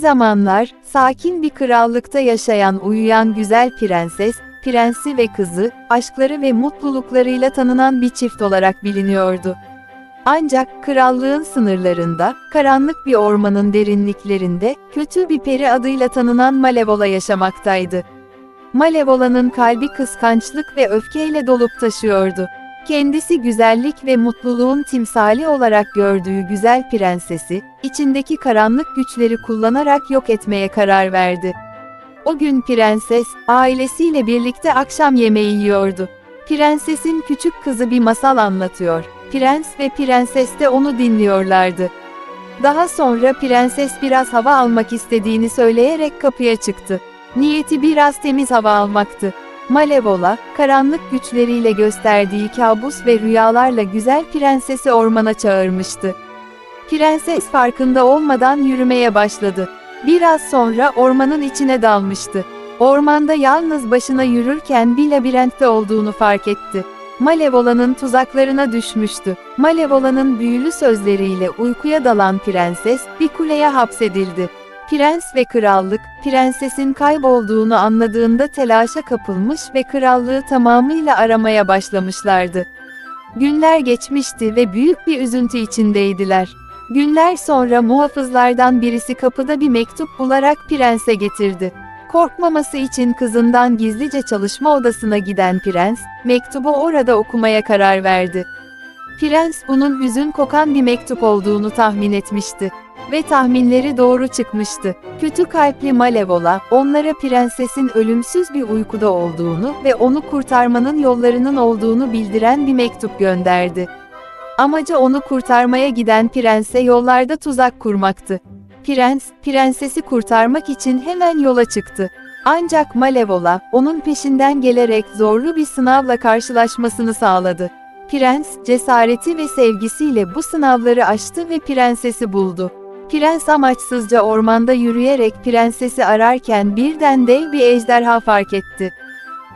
zamanlar, sakin bir krallıkta yaşayan uyuyan güzel prenses, prensi ve kızı, aşkları ve mutluluklarıyla tanınan bir çift olarak biliniyordu. Ancak krallığın sınırlarında, karanlık bir ormanın derinliklerinde, kötü bir peri adıyla tanınan Malevola yaşamaktaydı. Malevola'nın kalbi kıskançlık ve öfkeyle dolup taşıyordu. Kendisi güzellik ve mutluluğun timsali olarak gördüğü güzel prensesi, içindeki karanlık güçleri kullanarak yok etmeye karar verdi. O gün prenses, ailesiyle birlikte akşam yemeği yiyordu. Prensesin küçük kızı bir masal anlatıyor. Prens ve prenses de onu dinliyorlardı. Daha sonra prenses biraz hava almak istediğini söyleyerek kapıya çıktı. Niyeti biraz temiz hava almaktı. Malevola, karanlık güçleriyle gösterdiği kabus ve rüyalarla güzel prensesi ormana çağırmıştı. Prenses farkında olmadan yürümeye başladı. Biraz sonra ormanın içine dalmıştı. Ormanda yalnız başına yürürken bir labirentte olduğunu fark etti. Malevola'nın tuzaklarına düşmüştü. Malevola'nın büyülü sözleriyle uykuya dalan prenses bir kuleye hapsedildi. Prens ve krallık, prensesin kaybolduğunu anladığında telaşa kapılmış ve krallığı tamamıyla aramaya başlamışlardı. Günler geçmişti ve büyük bir üzüntü içindeydiler. Günler sonra muhafızlardan birisi kapıda bir mektup bularak prense getirdi. Korkmaması için kızından gizlice çalışma odasına giden prens, mektubu orada okumaya karar verdi. Prens bunun hüzün kokan bir mektup olduğunu tahmin etmişti. Ve tahminleri doğru çıkmıştı. Kötü kalpli Malevola, onlara prensesin ölümsüz bir uykuda olduğunu ve onu kurtarmanın yollarının olduğunu bildiren bir mektup gönderdi. Amacı onu kurtarmaya giden prense yollarda tuzak kurmaktı. Prens, prensesi kurtarmak için hemen yola çıktı. Ancak Malevola, onun peşinden gelerek zorlu bir sınavla karşılaşmasını sağladı. Prens, cesareti ve sevgisiyle bu sınavları aştı ve prensesi buldu. Prens amaçsızca ormanda yürüyerek prensesi ararken birden dev bir ejderha fark etti.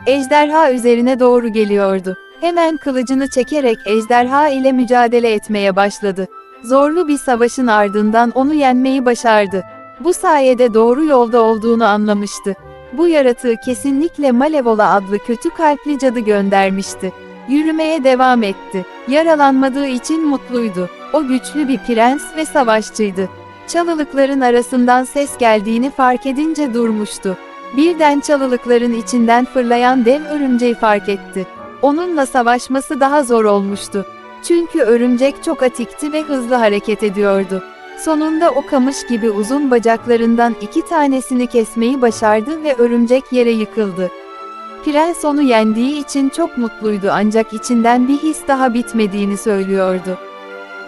Ejderha üzerine doğru geliyordu. Hemen kılıcını çekerek ejderha ile mücadele etmeye başladı. Zorlu bir savaşın ardından onu yenmeyi başardı. Bu sayede doğru yolda olduğunu anlamıştı. Bu yaratığı kesinlikle Malevola adlı kötü kalpli cadı göndermişti. Yürümeye devam etti. Yaralanmadığı için mutluydu. O güçlü bir prens ve savaşçıydı. Çalılıkların arasından ses geldiğini fark edince durmuştu. Birden çalılıkların içinden fırlayan dev örümceği fark etti. Onunla savaşması daha zor olmuştu. Çünkü örümcek çok atikti ve hızlı hareket ediyordu. Sonunda o kamış gibi uzun bacaklarından iki tanesini kesmeyi başardı ve örümcek yere yıkıldı. Prens onu yendiği için çok mutluydu ancak içinden bir his daha bitmediğini söylüyordu.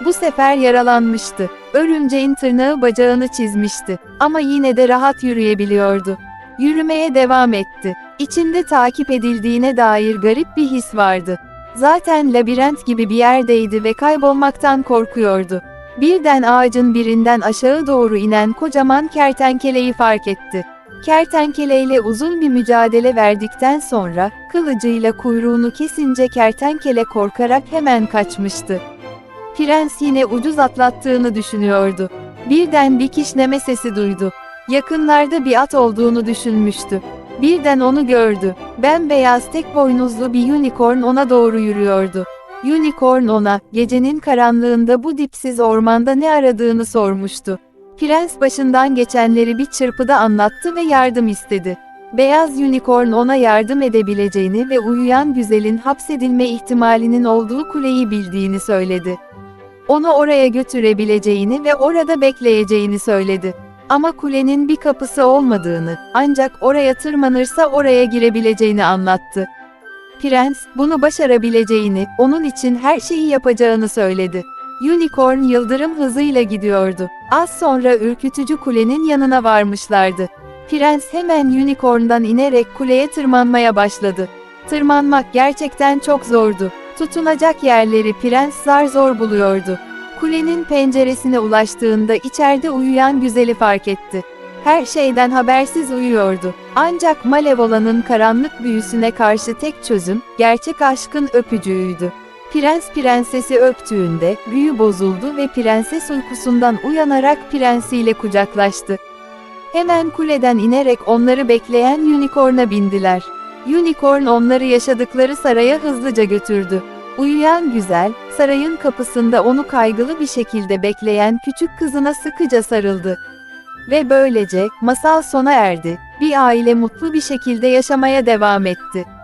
Bu sefer yaralanmıştı. Örümceğin tırnağı bacağını çizmişti ama yine de rahat yürüyebiliyordu. Yürümeye devam etti. İçinde takip edildiğine dair garip bir his vardı. Zaten labirent gibi bir yerdeydi ve kaybolmaktan korkuyordu. Birden ağacın birinden aşağı doğru inen kocaman kertenkeleyi fark etti. Kertenkeleyle uzun bir mücadele verdikten sonra, kılıcıyla kuyruğunu kesince kertenkele korkarak hemen kaçmıştı. Prens yine ucuz atlattığını düşünüyordu. Birden bir kişneme sesi duydu. Yakınlarda bir at olduğunu düşünmüştü. Birden onu gördü. Bembeyaz tek boynuzlu bir unicorn ona doğru yürüyordu. Unicorn ona, gecenin karanlığında bu dipsiz ormanda ne aradığını sormuştu. Prens başından geçenleri bir çırpıda anlattı ve yardım istedi. Beyaz unicorn ona yardım edebileceğini ve uyuyan güzelin hapsedilme ihtimalinin olduğu kuleyi bildiğini söyledi. Onu oraya götürebileceğini ve orada bekleyeceğini söyledi. Ama kulenin bir kapısı olmadığını, ancak oraya tırmanırsa oraya girebileceğini anlattı. Prens, bunu başarabileceğini, onun için her şeyi yapacağını söyledi. Unicorn yıldırım hızıyla gidiyordu. Az sonra ürkütücü kulenin yanına varmışlardı. Prens hemen Unicorn'dan inerek kuleye tırmanmaya başladı. Tırmanmak gerçekten çok zordu. Tutunacak yerleri prens zar zor buluyordu. Kulenin penceresine ulaştığında içeride uyuyan güzeli fark etti. Her şeyden habersiz uyuyordu. Ancak Malevola'nın karanlık büyüsüne karşı tek çözüm, gerçek aşkın öpücüğüydü. Prens prensesi öptüğünde, büyü bozuldu ve prenses uykusundan uyanarak prensiyle kucaklaştı. Hemen kuleden inerek onları bekleyen unicorn'a bindiler. Unicorn onları yaşadıkları saraya hızlıca götürdü. Uyuyan güzel, sarayın kapısında onu kaygılı bir şekilde bekleyen küçük kızına sıkıca sarıldı. Ve böylece, masal sona erdi. Bir aile mutlu bir şekilde yaşamaya devam etti.